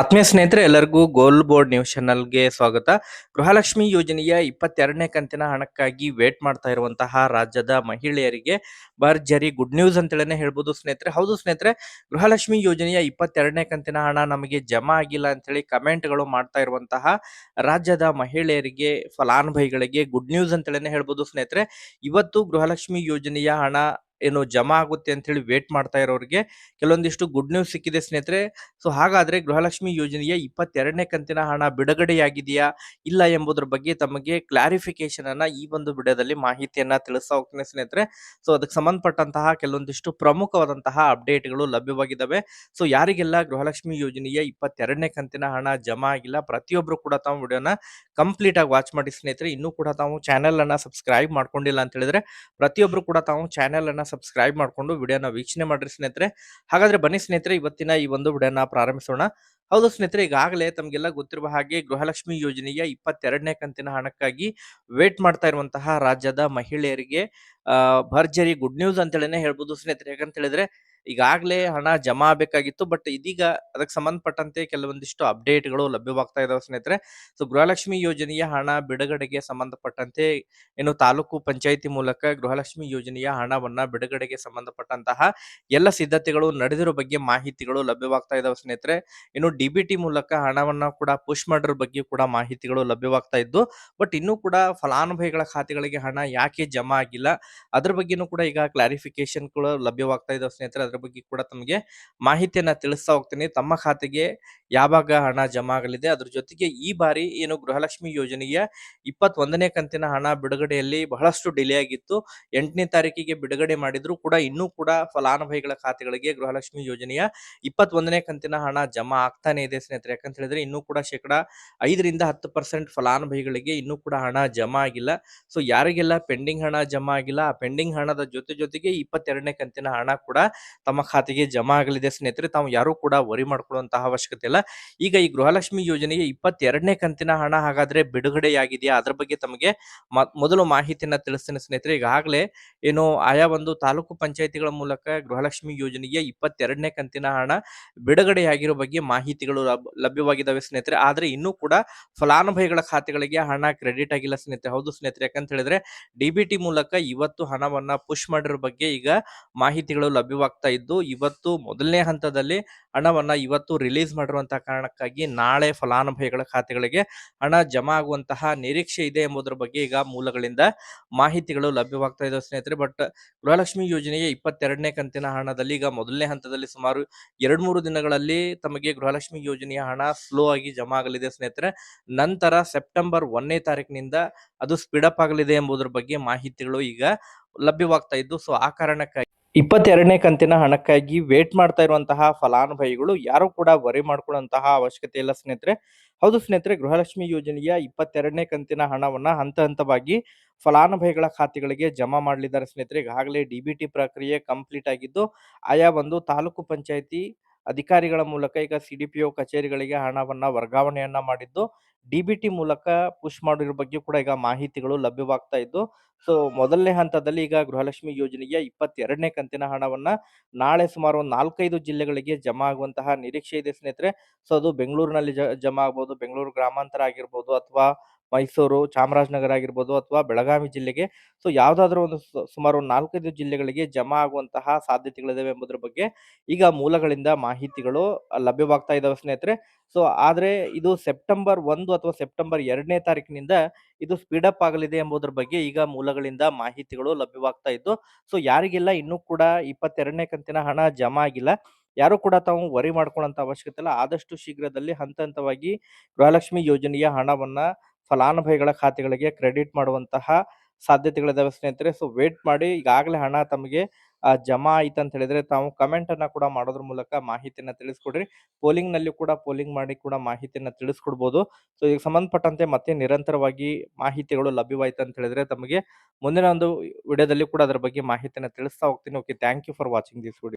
ಆತ್ಮೀಯ ಸ್ನೇಹಿತರೆ, ಎಲ್ಲರಿಗೂ ಗೋಲ್ ಬೋರ್ಡ್ ನ್ಯೂಸ್ ಚಾನಲ್ಗೆ ಸ್ವಾಗತ. ಗೃಹಲಕ್ಷ್ಮಿ ಯೋಜನೆಯ ಇಪ್ಪತ್ತೆರಡನೇ ಕಂತಿನ ಹಣಕ್ಕಾಗಿ ವೇಟ್ ಮಾಡ್ತಾ ಇರುವಂತಹ ರಾಜ್ಯದ ಮಹಿಳೆಯರಿಗೆ ಭರ್ಜರಿ ಗುಡ್ ನ್ಯೂಸ್ ಅಂತೇಳೇ ಹೇಳ್ಬೋದು ಸ್ನೇಹಿತರೆ. ಹೌದು ಸ್ನೇಹಿತರೆ, ಗೃಹಲಕ್ಷ್ಮಿ ಯೋಜನೆಯ ಇಪ್ಪತ್ತೆರಡನೇ ಕಂತಿನ ಹಣ ನಮಗೆ ಜಮಾ ಆಗಿಲ್ಲ ಅಂತೇಳಿ ಕಮೆಂಟ್ಗಳು ಮಾಡ್ತಾ ಇರುವಂತಹ ರಾಜ್ಯದ ಮಹಿಳೆಯರಿಗೆ, ಫಲಾನುಭವಿಗಳಿಗೆ ಗುಡ್ ನ್ಯೂಸ್ ಅಂತೇಳೇ ಹೇಳ್ಬೋದು ಸ್ನೇಹಿತರೆ. ಇವತ್ತು ಗೃಹಲಕ್ಷ್ಮಿ ಯೋಜನೆಯ ಹಣ ಏನು ಜಮಾ ಆಗುತ್ತೆ ಅಂತ ಹೇಳಿ ವೇಟ್ ಮಾಡ್ತಾ ಇರೋರಿಗೆ ಕೆಲವೊಂದಿಷ್ಟು ಗುಡ್ ನ್ಯೂಸ್ ಸಿಕ್ಕಿದೆ ಸ್ನೇಹಿತರೆ. ಸೊ ಹಾಗಾದ್ರೆ ಗೃಹಲಕ್ಷ್ಮಿ ಯೋಜನೆಯ ಇಪ್ಪತ್ತೆರಡನೇ ಕಂತಿನ ಹಣ ಬಿಡುಗಡೆಯಾಗಿದೆಯಾ? ಇಲ್ಲ ಎಂಬುದರ ಬಗ್ಗೆ ತಮಗೆ ಕ್ಲಾರಿಫಿಕೇಶನ್ ಅನ್ನ ಈ ಒಂದು ವಿಡಿಯೋದಲ್ಲಿ ಮಾಹಿತಿಯನ್ನ ತಿಳಿಸ್ತಾ ಹೋಗ್ತೀನಿ ಸ್ನೇಹಿತರೆ. ಸೊ ಅದಕ್ಕೆ ಸಂಬಂಧಪಟ್ಟಂತಹ ಕೆಲವೊಂದಿಷ್ಟು ಪ್ರಮುಖವಾದಂತಹ ಅಪ್ಡೇಟ್ಗಳು ಲಭ್ಯವಾಗಿದ್ದಾವೆ ಸೊ ಯಾರಿಗೆಲ್ಲ ಗೃಹಲಕ್ಷ್ಮಿ ಯೋಜನೆಯ ಇಪ್ಪತ್ತೆರಡನೇ ಕಂತಿನ ಹಣ ಜಮಾ ಆಗಿಲ್ಲ, ಪ್ರತಿಯೊಬ್ರು ಕೂಡ ತಾವು ವಿಡಿಯೋನ ಕಂಪ್ಲೀಟ್ ಆಗಿ ವಾಚ್ ಮಾಡಿ ಸ್ನೇಹಿತರೆ. ಇನ್ನೂ ಕೂಡ ತಾವು ಚಾನೆಲ್ ಅನ್ನ ಸಬ್ಸ್ಕ್ರೈಬ್ ಮಾಡ್ಕೊಂಡಿಲ್ಲ ಅಂತ ಹೇಳಿದ್ರೆ ಪ್ರತಿಯೊಬ್ರು ಕೂಡ ತಾವು ಚಾನೆಲ್ ಅನ್ನ ಸಬ್ಸ್ಕ್ರೈಬ್ ಮಾಡ್ಕೊಂಡು ವಿಡಿಯೋನ ವೀಕ್ಷಣೆ ಮಾಡ್ರಿ ಸ್ನೇಹಿತರೆ. ಹಾಗಾದ್ರೆ ಬನ್ನಿ ಸ್ನೇಹಿತರೆ, ಇವತ್ತಿನ ಈ ಒಂದು ವಿಡಿಯೋನ ಪ್ರಾರಂಭಿಸೋಣ. ಹೌದು ಸ್ನೇಹಿತರೆ, ಈಗಾಗಲೇ ತಮಗೆಲ್ಲ ಗೊತ್ತಿರುವ ಹಾಗೆ ಗೃಹಲಕ್ಷ್ಮಿ ಯೋಜನೆಯ ಇಪ್ಪತ್ತೆರಡನೇ ಕಂತಿನ ಹಣಕ್ಕಾಗಿ ವೇಟ್ ಮಾಡ್ತಾ ಇರುವಂತಹ ರಾಜ್ಯದ ಮಹಿಳೆಯರಿಗೆ ಭರ್ಜರಿ ಗುಡ್ ನ್ಯೂಸ್ ಅಂತೇಳಿನೇ ಹೇಳ್ಬೋದು ಸ್ನೇಹಿತರೆ. ಯಾಕಂತ ಹೇಳಿದ್ರೆ ಈಗಾಗಲೇ ಹಣ ಜಮಾ ಆಗಬೇಕಾಗಿತ್ತು ಬಟ್ ಇದೀಗ ಅದಕ್ಕೆ ಸಂಬಂಧಪಟ್ಟಂತೆ ಕೆಲವೊಂದಿಷ್ಟು ಅಪ್ಡೇಟ್ಗಳು ಲಭ್ಯವಾಗ್ತಾ ಇದಾವೆ ಸ್ನೇಹಿತರೆ. ಸೊ, ಗೃಹಲಕ್ಷ್ಮಿ ಯೋಜನೆಯ ಹಣ ಬಿಡುಗಡೆಗೆ ಸಂಬಂಧಪಟ್ಟಂತೆ ಏನು ತಾಲೂಕು ಪಂಚಾಯಿತಿ ಮೂಲಕ ಗೃಹಲಕ್ಷ್ಮಿ ಯೋಜನೆಯ ಹಣವನ್ನ ಬಿಡುಗಡೆಗೆ ಸಂಬಂಧಪಟ್ಟಂತಹ ಎಲ್ಲ ಸಿದ್ಧತೆಗಳು, ನಡೆದಿರೋ ಬಗ್ಗೆ ಮಾಹಿತಿಗಳು ಲಭ್ಯವಾಗ್ತಾ ಇದಾವೆ ಸ್ನೇಹಿತರೆ. ಇನ್ನು ಡಿ ಬಿ ಟಿ ಮೂಲಕ ಹಣವನ್ನ ಕೂಡ ಪುಷ್ ಮಾಡಿರೋ ಬಗ್ಗೆ ಕೂಡ ಮಾಹಿತಿಗಳು ಲಭ್ಯವಾಗ್ತಾ ಇದ್ದು, ಬಟ್ ಇನ್ನೂ ಕೂಡ ಫಲಾನುಭವಿಗಳ ಖಾತೆಗಳಿಗೆ ಹಣ ಯಾಕೆ ಜಮಾ ಆಗಿಲ್ಲ, ಅದ್ರ ಬಗ್ಗೆನೂ ಕೂಡ ಈಗ ಕ್ಲಾರಿಫಿಕೇಶನ್ ಕೂಡ ಲಭ್ಯವಾಗ್ತಾ ಇದಾವೆ ಸ್ನೇಹಿತರೆ. ಅದ್ರ ಬಗ್ಗೆ ಕೂಡ ತಮಗೆ ಮಾಹಿತಿಯನ್ನ ತಿಳಿಸ್ತಾ ಹೋಗ್ತೀನಿ. ತಮ್ಮ ಖಾತೆಗೆ ಯಾವಾಗ ಹಣ ಜಮಾ ಆಗಲಿದೆ, ಅದ್ರ ಜೊತೆಗೆ ಈ ಬಾರಿ ಏನು ಗೃಹಲಕ್ಷ್ಮಿ ಯೋಜನೆಯ ಇಪ್ಪತ್ತೊಂದನೇ ಕಂತಿನ ಹಣ ಬಿಡುಗಡೆಯಲ್ಲಿ ಬಹಳಷ್ಟು ಡಿಲೇ ಆಗಿತ್ತು. ಎಂಟನೇ ತಾರೀಕಿಗೆ ಬಿಡುಗಡೆ ಮಾಡಿದ್ರು ಕೂಡ, ಇನ್ನೂ ಕೂಡ ಫಲಾನುಭವಿಗಳ ಖಾತೆಗಳಿಗೆ ಗೃಹಲಕ್ಷ್ಮಿ ಯೋಜನೆಯ ಇಪ್ಪತ್ತೊಂದನೇ ಕಂತಿನ ಹಣ ಜಮಾ ಆಗ್ತಾನೆ ಇದೆ ಸ್ನೇಹಿತರೆ. ಯಾಕಂತ ಹೇಳಿದ್ರೆ ಇನ್ನೂ ಕೂಡ ಶೇಕಡ ಐದರಿಂದ ಹತ್ತು ಪರ್ಸೆಂಟ್ ಫಲಾನುಭವಿಗಳಿಗೆ ಇನ್ನೂ ಕೂಡ ಹಣ ಜಮಾ ಆಗಿಲ್ಲ. ಸೊ, ಯಾರಿಗೆಲ್ಲ ಪೆಂಡಿಂಗ್ ಹಣ ಜಮಾ ಆಗಿಲ್ಲ, ಆ ಪೆಂಡಿಂಗ್ ಹಣದ ಜೊತೆ ಜೊತೆಗೆ ಇಪ್ಪತ್ತೆರಡನೇ ಕಂತಿನ ಹಣ ಕೂಡ ತಮ್ಮ ಖಾತೆಗೆ ಜಮಾ ಆಗಲಿದೆ ಸ್ನೇಹಿತರೆ, ತಾವು ಯಾರು ಕೂಡ ವರಿ ಮಾಡಿಕೊಳ್ಳುವಂತಹ ಅವಶ್ಯಕತೆ ಇಲ್ಲ. ಈಗ ಈ ಗೃಹಲಕ್ಷ್ಮಿ ಯೋಜನೆಗೆ ಇಪ್ಪತ್ತೆರಡನೇ ಕಂತಿನ ಹಣ ಹಾಗಾದ್ರೆ ಬಿಡುಗಡೆಯಾಗಿದೆಯಾ? ಅದ್ರ ಬಗ್ಗೆ ತಮಗೆ ಮೊದಲು ಮಾಹಿತಿಯನ್ನ ತಿಳಿಸ್ತೇನೆ ಸ್ನೇಹಿತರೆ. ಈಗಾಗಲೇ ಏನು ಆಯಾ ಒಂದು ತಾಲೂಕು ಪಂಚಾಯತಿಗಳ ಮೂಲಕ ಗೃಹಲಕ್ಷ್ಮಿ ಯೋಜನೆಗೆ ಇಪ್ಪತ್ತೆರಡನೇ ಕಂತಿನ ಹಣ ಬಿಡುಗಡೆಯಾಗಿರೋ ಬಗ್ಗೆ ಮಾಹಿತಿಗಳು ಲಭ್- ಲಭ್ಯವಾಗಿದ್ದಾವೆ ಸ್ನೇಹಿತರೆ. ಆದ್ರೆ ಇನ್ನೂ ಕೂಡ ಫಲಾನುಭವಿಗಳ ಖಾತೆಗಳಿಗೆ ಹಣ ಕ್ರೆಡಿಟ್ ಆಗಿಲ್ಲ ಸ್ನೇಹಿತರೆ. ಹೌದು ಸ್ನೇಹಿತರೆ, ಯಾಕಂತ ಹೇಳಿದ್ರೆ ಡಿಬಿಟಿ ಮೂಲಕ ಇವತ್ತು ಹಣವನ್ನ ಪುಷ್ ಮಾಡಿರೋ ಬಗ್ಗೆ ಈಗ ಮಾಹಿತಿಗಳು ಲಭ್ಯವಾಗ್ತಾ ಇದ್ದು ಇವತ್ತು ಮೊದಲನೇ ಹಂತದಲ್ಲಿ ಹಣವನ್ನ ಇವತ್ತು ರಿಲೀಸ್ ಮಾಡಿರುವಂತಹ ಕಾರಣಕ್ಕಾಗಿ ನಾಳೆ ಫಲಾನುಭವಿಗಳ ಖಾತೆಗಳಿಗೆ ಹಣ ಜಮಾ ಆಗುವಂತಹ ನಿರೀಕ್ಷೆ ಇದೆ ಎಂಬುದರ ಬಗ್ಗೆ ಈಗ ಮೂಲಗಳಿಂದ ಮಾಹಿತಿಗಳು ಲಭ್ಯವಾಗ್ತಾ ಇದ್ದಾವೆ ಸ್ನೇಹಿತರೆ. ಬಟ್ ಗೃಹಲಕ್ಷ್ಮಿ ಯೋಜನೆಯ ಇಪ್ಪತ್ತೆರಡನೇ ಕಂತಿನ ಹಣದಲ್ಲಿ ಈಗ ಮೊದಲನೇ ಹಂತದಲ್ಲಿ ಸುಮಾರು ಎರಡು ಮೂರು ದಿನಗಳಲ್ಲಿ ತಮಗೆ ಗೃಹಲಕ್ಷ್ಮಿ ಯೋಜನೆಯ ಹಣ ಸ್ಲೋ ಆಗಿ ಜಮಾ ಆಗಲಿದೆ ಸ್ನೇಹಿತರೆ. ನಂತರ ಸೆಪ್ಟೆಂಬರ್ ಒಂದನೇ ತಾರೀಕಿನಿಂದ ಅದು ಸ್ಪೀಡಪ್ ಆಗಲಿದೆ ಎಂಬುದರ ಬಗ್ಗೆ ಮಾಹಿತಿಗಳು ಈಗ ಲಭ್ಯವಾಗ್ತಾ ಇದ್ದು ಸೊ ಆ ಕಾರಣಕ್ಕಾಗಿ ಇಪ್ಪತ್ತೆರಡನೇ ಕಂತಿನ ಹಣಕ್ಕಾಗಿ ವೇಟ್ ಮಾಡ್ತಾ ಇರುವಂತಹ ಫಲಾನುಭವಿಗಳು ಯಾರು ಕೂಡ ವರಿ ಮಾಡ್ಕೊಳ್ಳುವಂತಹ ಅವಶ್ಯಕತೆ ಇಲ್ಲ ಸ್ನೇಹಿತರೆ. ಹೌದು ಸ್ನೇಹಿತರೆ, ಗೃಹಲಕ್ಷ್ಮಿ ಯೋಜನೆಯ ಇಪ್ಪತ್ತೆರಡನೇ ಕಂತಿನ ಹಣವನ್ನ ಹಂತ ಹಂತವಾಗಿ ಫಲಾನುಭವಿಗಳ ಖಾತೆಗಳಿಗೆ ಜಮಾ ಮಾಡಲಿದ್ದಾರೆ ಸ್ನೇಹಿತರೆ. ಈಗಾಗಲೇ ಡಿ ಪ್ರಕ್ರಿಯೆ ಕಂಪ್ಲೀಟ್ ಆಗಿದ್ದು, ಆಯಾ ಒಂದು ತಾಲೂಕು ಪಂಚಾಯತಿ ಅಧಿಕಾರಿಗಳ ಮೂಲಕ ಈಗ ಸಿ ಡಿ ಪಿ ಒ ಕಚೇರಿಗಳಿಗೆ ಹಣವನ್ನ ವರ್ಗಾವಣೆಯನ್ನ ಮಾಡಿದ್ದು, ಡಿ ಬಿ ಟಿ ಮೂಲಕ ಪುಷ್ ಮಾಡಿರೋ ಬಗ್ಗೆ ಕೂಡ ಈಗ ಮಾಹಿತಿಗಳು ಲಭ್ಯವಾಗ್ತಾ ಇದ್ದು, ಸೊ ಮೊದಲನೇ ಹಂತದಲ್ಲಿ ಈಗ ಗೃಹಲಕ್ಷ್ಮಿ ಯೋಜನೆಯ ಇಪ್ಪತ್ತೆರಡನೇ ಕಂತಿನ ಹಣವನ್ನ ನಾಳೆ ಸುಮಾರು ನಾಲ್ಕೈದು ಜಿಲ್ಲೆಗಳಿಗೆ ಜಮಾ ಆಗುವಂತಹ ನಿರೀಕ್ಷೆ ಇದೆ ಸ್ನೇಹಿತರೆ. ಸೊ ಅದು ಬೆಂಗಳೂರಿನಲ್ಲಿ ಜಮಾ ಆಗ್ಬೋದು, ಬೆಂಗಳೂರು ಗ್ರಾಮಾಂತರ ಆಗಿರ್ಬೋದು ಅಥವಾ ಮೈಸೂರು, ಚಾಮರಾಜನಗರ ಆಗಿರ್ಬೋದು ಅಥವಾ ಬೆಳಗಾವಿ ಜಿಲ್ಲೆಗೆ. ಸೊ, ಯಾವ್ದಾದ್ರು ಒಂದು ಸುಮಾರು ನಾಲ್ಕೈದು ಜಿಲ್ಲೆಗಳಿಗೆ ಜಮಾ ಆಗುವಂತಹ ಸಾಧ್ಯತೆಗಳಿದಾವೆ ಎಂಬುದರ ಬಗ್ಗೆ ಈಗ ಮೂಲಗಳಿಂದ ಮಾಹಿತಿಗಳು ಲಭ್ಯವಾಗ್ತಾ ಇದಾವೆ ಸ್ನೇಹಿತರೆ. ಸೊ, ಆದ್ರೆ ಇದು ಸೆಪ್ಟೆಂಬರ್ ಒಂದು ಅಥವಾ ಸೆಪ್ಟೆಂಬರ್ ಎರಡನೇ ತಾರೀಕಿನಿಂದ ಇದು ಸ್ಪೀಡ್ ಅಪ್ ಆಗಲಿದೆ ಎಂಬುದರ ಬಗ್ಗೆ ಈಗ ಮೂಲಗಳಿಂದ ಮಾಹಿತಿಗಳು ಲಭ್ಯವಾಗ್ತಾ ಇದ್ದು, ಸೊ, ಯಾರಿಗೆಲ್ಲ ಇನ್ನೂ ಕೂಡ ಇಪ್ಪತ್ತೆರಡನೇ ಕಂತಿನ ಹಣ ಜಮಾ ಆಗಿಲ್ಲ, ಯಾರು ಕೂಡ ತಾವು ವರಿ ಮಾಡ್ಕೊಳ್ಳೋಂಥ ಅವಶ್ಯಕತೆ ಇಲ್ಲ. ಆದಷ್ಟು ಶೀಘ್ರದಲ್ಲಿ ಹಂತ ಹಂತವಾಗಿ ಗೃಹಲಕ್ಷ್ಮಿ ಯೋಜನೆಯ ಹಣವನ್ನ ಫಲಾನುಭವಿಗಳ ಖಾತೆಗಳಿಗೆ ಕ್ರೆಡಿಟ್ ಮಾಡುವಂತಹ ಸಾಧ್ಯತೆಗಳಿದಾವೆ ಸ್ನೇಹಿತರೆ. ಸೊ ವೇಟ್ ಮಾಡಿ ಈಗಾಗಲೇ ಹಣ ತಮಗೆ ಜಮಾ ಆಯ್ತು ಅಂತ ಹೇಳಿದ್ರೆ ತಾವು ಕಮೆಂಟ್ ಅನ್ನ ಕೂಡ ಮಾಡೋದ್ರ ಮೂಲಕ ಮಾಹಿತಿಯನ್ನ ತಿಳಿಸ್ಕೊಡ್ರಿ. ಪೋಲಿಂಗ್ನಲ್ಲಿ ಕೂಡ ಪೋಲಿಂಗ್ ಮಾಡಿ ಕೂಡ ಮಾಹಿತಿಯನ್ನ ತಿಳಿಸ್ಕೊಡ್ಬೋದು. ಸೊ ಇದಕ್ಕೆ ಸಂಬಂಧಪಟ್ಟಂತೆ ಮತ್ತೆ ನಿರಂತರವಾಗಿ ಮಾಹಿತಿಗಳು ಲಭ್ಯವಾಯ್ತು ಅಂತ ಹೇಳಿದ್ರೆ ತಮಗೆ ಮುಂದಿನ ಒಂದು ವಿಡಿಯೋದಲ್ಲಿ ಕೂಡ ಅದರ ಬಗ್ಗೆ ಮಾಹಿತಿಯನ್ನ ತಿಳಿಸ್ತಾ ಹೋಗ್ತೀನಿ. Okay thank you for watching this video